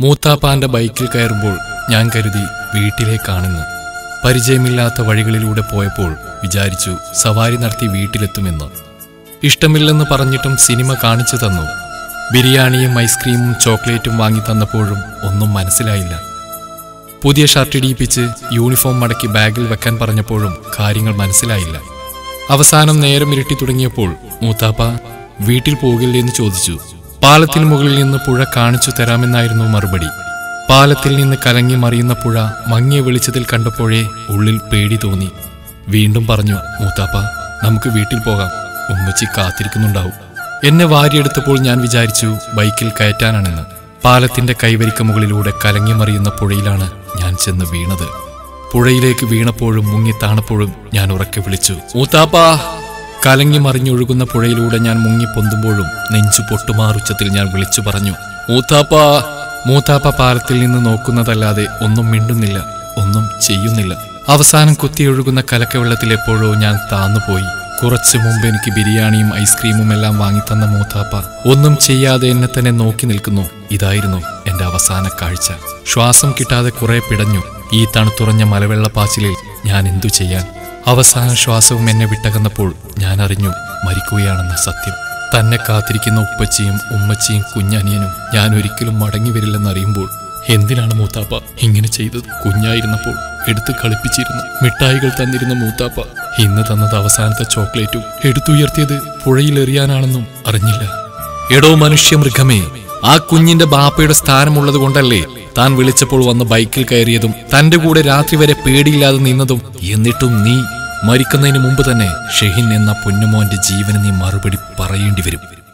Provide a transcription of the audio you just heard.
മൂത്താപ്പാന്റെ ബൈക്കിൽ കയറുമ്പോൾ ഞാൻ കരുതി വീട്ടിലേക്കാണെന്ന്. പരിചയമില്ലാത്ത വഴികളിലൂടെ പോയപ്പോൾ വിചാരിച്ചു സവാരി നടത്തി വീട്ടിലെത്തുമെന്ന്. ഇഷ്ടമില്ലെന്ന് പറഞ്ഞിട്ടും സിനിമ കാണിച്ചു തന്നു. ബിരിയാണിയും ഐസ്ക്രീമും ചോക്ലേറ്റും വാങ്ങി തന്നപ്പോഴും ഒന്നും മനസ്സിലായില്ല. പുതിയ ഷർട്ട് ഇടിയിപ്പിച്ച് യൂണിഫോം മടക്കി ബാഗിൽ വെക്കാൻ പറഞ്ഞപ്പോഴും കാര്യങ്ങൾ മനസ്സിലായില്ല. അവസാനം നേരം ഇരുട്ടി തുടങ്ങിയപ്പോൾ മൂത്താപ്പ വീട്ടിൽ പോകില്ലേ? എന്ന് ചോദിച്ചു. പാലത്തിന് മുകളിൽ നിന്ന് പുഴ കാണിച്ചു തരാമെന്നായിരുന്നു മറുപടി. പാലത്തിൽ നിന്ന് കലങ്ങി മറിയുന്ന പുഴ മങ്ങിയ വെളിച്ചത്തിൽ കണ്ടപ്പോഴേ ഉള്ളിൽ പേടി തോന്നി. വീണ്ടും പറഞ്ഞു മൂത്താപ്പ നമുക്ക് വീട്ടിൽ പോകാം. ഉമ്മച്ചി കാത്തിരിക്കുന്നുണ്ടാവും. എന്നെ വാരിയെടുത്തപ്പോൾ ഞാൻ വിചാരിച്ചു ബൈക്കിൽ കയറ്റാനാണെന്ന്. പാലത്തിന്റെ കൈവരിക്ക മുകളിലൂടെ കലങ്ങി മറിയുന്ന പുഴയിലാണ് ഞാൻ ചെന്ന് വീണത്. പുഴയിലേക്ക് വീണപ്പോഴും മുങ്ങി താണപ്പോഴും ഞാൻ ഉറക്കെ വിളിച്ചു മൂത്താപ്പാ കലങ്ങി മറിഞ്ഞൊഴുകുന്ന പുഴയിലൂടെ ഞാൻ മുങ്ങി പൊന്തുമ്പോഴും നെഞ്ചു പൊട്ടുമാറുച്ചത്തിൽ ഞാൻ വിളിച്ചു പറഞ്ഞു മൂത്താപ്പ മൂത്താപ്പ പാലത്തിൽ നിന്ന് നോക്കുന്നതല്ലാതെ ഒന്നും മിണ്ടുന്നില്ല ഒന്നും ചെയ്യുന്നില്ല. അവസാനം കുത്തിയൊഴുകുന്ന കലക്കവെള്ളത്തിൽ എപ്പോഴോ ഞാൻ താന്നുപോയി. കുറച്ചു മുമ്പ് എനിക്ക് ബിരിയാണിയും ഐസ്ക്രീമും എല്ലാം വാങ്ങിത്തന്ന മൂത്താപ്പ ഒന്നും ചെയ്യാതെ എന്നെ തന്നെ നോക്കി നിൽക്കുന്നു. ഇതായിരുന്നു എന്റെ അവസാന കാഴ്ച. ശ്വാസം കിട്ടാതെ കുറെ പിടഞ്ഞു. ഈ തണുത്തുറഞ്ഞ മലവെള്ളപ്പാച്ചിലിൽ ഞാൻ എന്തു ചെയ്യാൻ അവസാന ശ്വാസവും എന്നെ വിട്ടകന്നപ്പോൾ ഞാൻ അറിഞ്ഞു മരിക്കുകയാണെന്ന സത്യം. തന്നെ കാത്തിരിക്കുന്ന ഉപ്പച്ചിയും ഉമ്മച്ചിയും കുഞ്ഞനിയനും ഞാൻ ഒരിക്കലും മടങ്ങി വരില്ലെന്നറിയുമ്പോൾ എന്തിനാണ് മൂത്താപ്പ ഇങ്ങനെ ചെയ്തത്? കുഞ്ഞായിരുന്നപ്പോൾ എടുത്ത് കളിപ്പിച്ചിരുന്ന. മിഠായികൾ തന്നിരുന്ന മൂത്താപ്പ ഇന്ന് തന്നത് അവസാനത്തെ ചോക്ലേറ്റും എടുത്തുയർത്തിയത് പുഴയിലെറിയാനാണെന്നും അറിഞ്ഞില്ല. എടോ മനുഷ്യ മൃഗമേ ആ കുഞ്ഞിന്റെ ബാപ്പയുടെ സ്ഥാനമുള്ളത് കൊണ്ടല്ലേ താൻ വിളിച്ചപ്പോൾ വന്ന് ബൈക്കിൽ കയറിയതും തന്റെ കൂടെ രാത്രി വരെ പേടിയില്ലാതെ നിന്നതും എന്നിട്ടും നീ മരിക്കുന്നതിന് മുമ്പ് തന്നെ ഷെഹിൻ എന്ന പൊന്നുമോന്റെ ജീവന് നീ മറുപടി പറയേണ്ടി വരും.